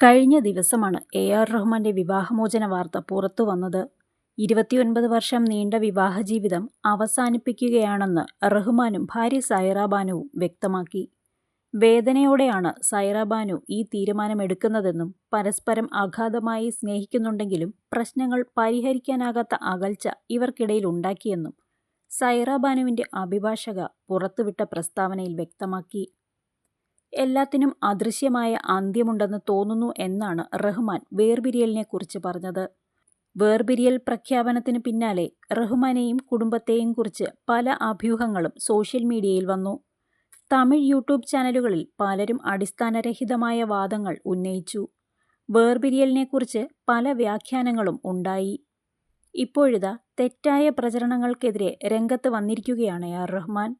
കഴിഞ്ഞ ദിവസമാണ് A R റഹ്മാന്റെ വിവാഹമോചന വാർത്ത പുറത്തു വന്നത്. ഇരുപത്തിയൊൻപത് വർഷം നീണ്ട വിവാഹ ജീവിതം അവസാനിപ്പിക്കുകയാണെന്ന് റഹ്മാനും ഭാര്യ സൈറാബാനുവും വ്യക്തമാക്കി. വേദനയോടെയാണ് സൈറാബാനു ഈ തീരുമാനമെടുക്കുന്നതെന്നും പരസ്പരം അഗാധമായി സ്നേഹിക്കുന്നുണ്ടെങ്കിലും പ്രശ്നങ്ങൾ പരിഹരിക്കാനാകാത്ത അകൽച്ച ഇവർക്കിടയിൽ ഉണ്ടാക്കിയെന്നും സൈറാബാനുവിന്റെ അഭിഭാഷക പുറത്തുവിട്ട പ്രസ്താവനയിൽ വ്യക്തമാക്കി. എല്ലാത്തിനും അദൃശ്യമായ അന്ത്യമുണ്ടെന്ന് തോന്നുന്നു എന്നാണ് റഹ്മാൻ വേർപിരിയലിനെക്കുറിച്ച് പറഞ്ഞത്. വേർപിരിയൽ പ്രഖ്യാപനത്തിന് പിന്നാലെ റഹ്മാനെയും കുടുംബത്തെയും കുറിച്ച് പല അഭ്യൂഹങ്ങളും സോഷ്യൽ മീഡിയയിൽ വന്നു. തമിഴ് യൂട്യൂബ് ചാനലുകളിൽ പലരും അടിസ്ഥാനരഹിതമായ വാദങ്ങൾ ഉന്നയിച്ചു. വേർപിരിയലിനെക്കുറിച്ച് പല വ്യാഖ്യാനങ്ങളും ഉണ്ടായി. ഇപ്പോഴിതാ തെറ്റായ പ്രചരണങ്ങൾക്കെതിരെ രംഗത്ത് വന്നിരിക്കുകയാണ് ആർ റഹ്മാൻ.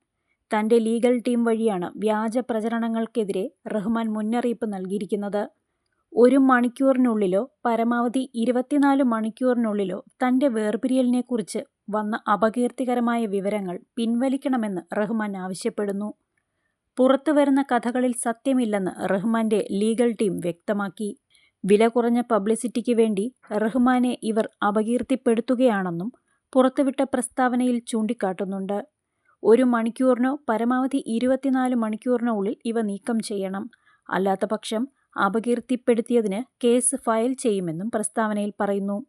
തന്റെ ലീഗൽ ടീം വഴിയാണ് വ്യാജ പ്രചരണങ്ങൾക്കെതിരെ റഹ്മാൻ മുന്നറിയിപ്പ് നൽകിയിരിക്കുന്നത്. ഒരു മണിക്കൂറിനുള്ളിലോ പരമാവധി ഇരുപത്തിനാല് മണിക്കൂറിനുള്ളിലോ തന്റെ വേർപിരിയലിനെക്കുറിച്ച് വന്ന അപകീർത്തികരമായ വിവരങ്ങൾ പിൻവലിക്കണമെന്ന് റഹ്മാൻ ആവശ്യപ്പെടുന്നു. പുറത്തുവരുന്ന കഥകളിൽ സത്യമില്ലെന്ന് റഹ്മാന്റെ ലീഗൽ ടീം വ്യക്തമാക്കി. വില കുറഞ്ഞ പബ്ലിസിറ്റിക്ക് വേണ്ടി റഹ്മാനെ ഇവർ അപകീർത്തിപ്പെടുത്തുകയാണെന്നും പുറത്തുവിട്ട പ്രസ്താവനയിൽ ചൂണ്ടിക്കാട്ടുന്നുണ്ട്. ഒരു മണിക്കൂറിനോ പരമാവധി ഇരുപത്തിനാല് മണിക്കൂറിനോ ഉള്ളിൽ ഇവ നീക്കം ചെയ്യണം. അല്ലാത്തപക്ഷം അപകീർത്തിപ്പെടുത്തിയതിന് കേസ് ഫയൽ ചെയ്യുമെന്നും പ്രസ്താവനയിൽ പറയുന്നു.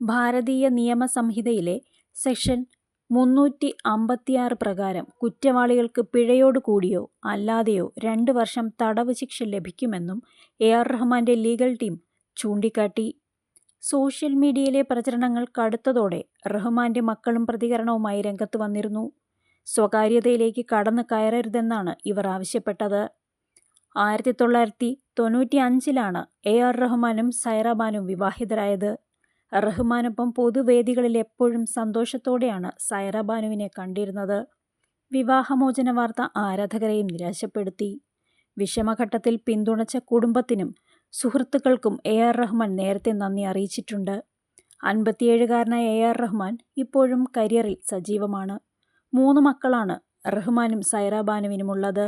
ഭാരതീയ നിയമ സംഹിതയിലെ സെക്ഷൻ മുന്നൂറ്റി അമ്പത്തിയാറ് പ്രകാരം കുറ്റവാളികൾക്ക് പിഴയോട് കൂടിയോ അല്ലാതെയോ രണ്ട് വർഷം തടവ് ശിക്ഷ ലഭിക്കുമെന്നും എ ആർ റഹ്മാന്റെ ലീഗൽ ടീം ചൂണ്ടിക്കാട്ടി. സോഷ്യൽ മീഡിയയിലെ പ്രചരണങ്ങൾ കടുത്തതോടെ റഹ്മാന്റെ മക്കളും പ്രതികരണവുമായി രംഗത്ത് വന്നിരുന്നു. സ്വകാര്യതയിലേക്ക് കടന്നു കയറരുതെന്നാണ് ഇവർ ആവശ്യപ്പെട്ടത്. ആയിരത്തി തൊള്ളായിരത്തി തൊണ്ണൂറ്റി അഞ്ചിലാണ് എ ആർ റഹ്മാനും സൈറബാനും വിവാഹിതരായത്. റഹ്മാനൊപ്പം പൊതുവേദികളിൽ എപ്പോഴും സന്തോഷത്തോടെയാണ് സൈറബാനുവിനെ കണ്ടിരുന്നത്. വിവാഹമോചന വാർത്ത ആരാധകരെയും നിരാശപ്പെടുത്തി. വിഷമഘട്ടത്തിൽ പിന്തുണച്ച കുടുംബത്തിനും സുഹൃത്തുക്കൾക്കും എ ആർ റഹ്മാൻ നേരത്തെ നന്ദി അറിയിച്ചിട്ടുണ്ട്. അൻപത്തിയേഴുകാരനായ എ ആർ റഹ്മാൻ ഇപ്പോഴും കരിയറിൽ സജീവമാണ്. മൂന്ന് മക്കളാണ് റഹ്മാനും സൈറ ബാനുവിനുമുള്ളത്.